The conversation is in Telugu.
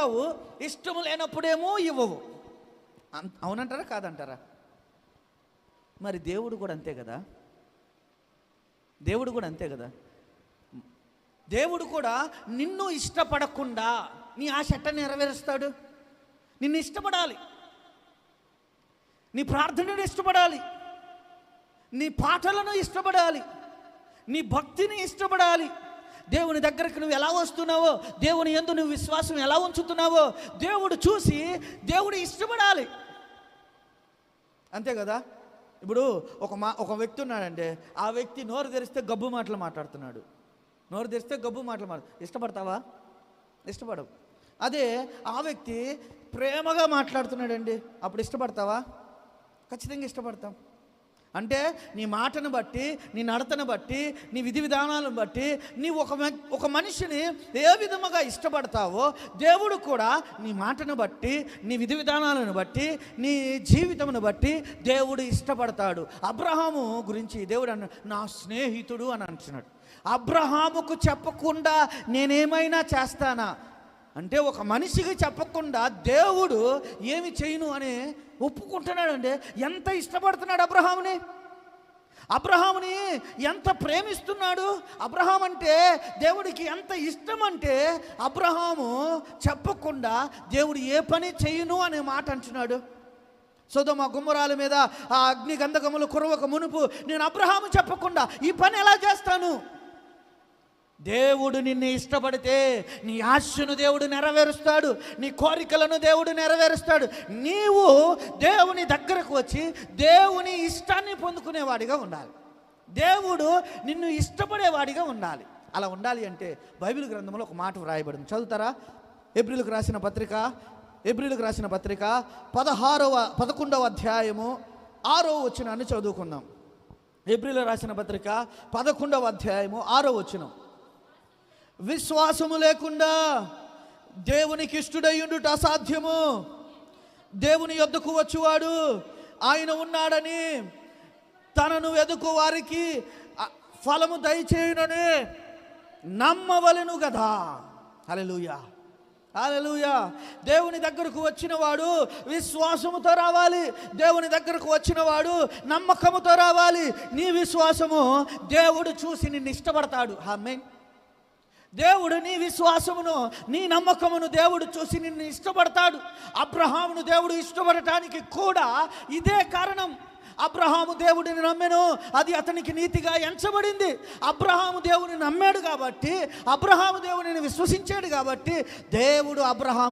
ఇస్తావు ఇష్టము లేనప్పుడేమో ఇవ్వవు. అవునంటారా కాదంటారా? మరి దేవుడు కూడా అంతే కదా? దేవుడు కూడా అంతే కదా? దేవుడు కూడా నిన్ను ఇష్టపడకుండా నీ ఆశ ఎట్ట నెరవేరుస్తాడు? నిన్ను ఇష్టపడాలి. నీ ప్రార్థనను ఇష్టపడాలి. నీ పాటలను ఇష్టపడాలి. నీ భక్తిని ఇష్టపడాలి. దేవుని దగ్గరికి నువ్వు ఎలా వస్తున్నావో దేవుని ఎందు నువ్వు విశ్వాసం ఎలా ఉంచుతున్నావో దేవుడు చూసి దేవుడు ఇష్టపడాలి. అంతే కదా? ఇప్పుడు ఒక మా ఒక వ్యక్తి ఉన్నాడంటే ఆ వ్యక్తి నోరు తెరిస్తే గబ్బు మాటలు మాట్లాడుతున్నాడు. నోరు తెరిస్తే గబ్బు మాటలు మాట్లాడు ఇష్టపడతావా? ఇష్టపడవు. అదే ఆ వ్యక్తి ప్రేమగా మాట్లాడుతున్నాడండి. అప్పుడు ఇష్టపడతావా? ఖచ్చితంగా ఇష్టపడతాం. అంటే నీ మాటను బట్టి నీ నడతను బట్టి నీ విధి విధానాలను బట్టి నీ ఒక మ- ఒక మనిషిని ఏ విధముగా ఇష్టపడతావో దేవుడు కూడా నీ మాటను బట్టి నీ విధి విధానాలను బట్టి నీ జీవితమును బట్టి దేవుడు ఇష్టపడతాడు. అబ్రహాము గురించి దేవుడు అన్న నా స్నేహితుడు అని అంటున్నాడు. అబ్రహాముకు చెప్పకుండా నేనేమైనా చేస్తానా? అంటే ఒక మనిషికి చెప్పకుండా దేవుడు ఏమి చేయను అని ఒప్పుకుంటున్నాడంటే ఎంత ఇష్టపడుతున్నాడు అబ్రహాముని? అబ్రహాముని ఎంత ప్రేమిస్తున్నాడు? అబ్రహాం అంటే దేవుడికి ఎంత ఇష్టం అంటే అబ్రహాము చెప్పకుండా దేవుడు ఏ పని చేయను అనే మాట అంటున్నాడు. సొదమ గుమ్మరాల మీద ఆ అగ్ని గంధకములు కురవక మునుపు నేను అబ్రహాము చెప్పకుండా ఈ పని ఎలా చేస్తాను? దేవుడు నిన్ను ఇష్టపడితే నీ ఆశను దేవుడు నెరవేరుస్తాడు నీ కోరికలను దేవుడు నెరవేరుస్తాడు. నీవు దేవుని దగ్గరకు వచ్చి దేవుని ఇష్టాన్ని పొందుకునేవాడిగా ఉండాలి. దేవుడు నిన్ను ఇష్టపడేవాడిగా ఉండాలి. అలా ఉండాలి అంటే బైబిల్ గ్రంథంలో ఒక మాట వ్రాయబడింది. చదువుతారా? ఏప్రిల్కి రాసిన పత్రిక ఏప్రిల్కి రాసిన పత్రిక పదహారవ పదకొండవ అధ్యాయము ఆరో వచ్చినాన్ని చదువుకుందాం. ఏప్రిల్ రాసిన పత్రిక పదకొండవ అధ్యాయము ఆరో వచ్చినాం విశ్వాసము లేకుండా దేవునికి ఇష్టడయ్యుండుట అసాధ్యము. దేవుని ఎద్దుకు వచ్చువాడు ఆయన ఉన్నాడని తనను వెదుకు వారికి ఫలము దయచేయునని నమ్మవలెను కదా అలెలుయా అలెలుయా దేవుని దగ్గరకు వచ్చినవాడు విశ్వాసముతో రావాలి. దేవుని దగ్గరకు వచ్చినవాడు నమ్మకముతో రావాలి. నీ విశ్వాసము దేవుడు చూసి నిన్ను ఇష్టపడతాడు. ఆమేన్. దేవుడు నీ విశ్వాసమును నీ నమ్మకమును దేవుడు చూసి నిన్ను ఇష్టపడతాడు. అబ్రహామును దేవుడు ఇష్టపడటానికి కూడా ఇదే కారణం. అబ్రహాము దేవుడిని నమ్మెను అది అతనికి నీతిగా ఎంచబడింది. అబ్రహాము దేవుని నమ్మాడు కాబట్టి అబ్రహాము దేవుడిని విశ్వసించాడు కాబట్టి దేవుడు అబ్రహాం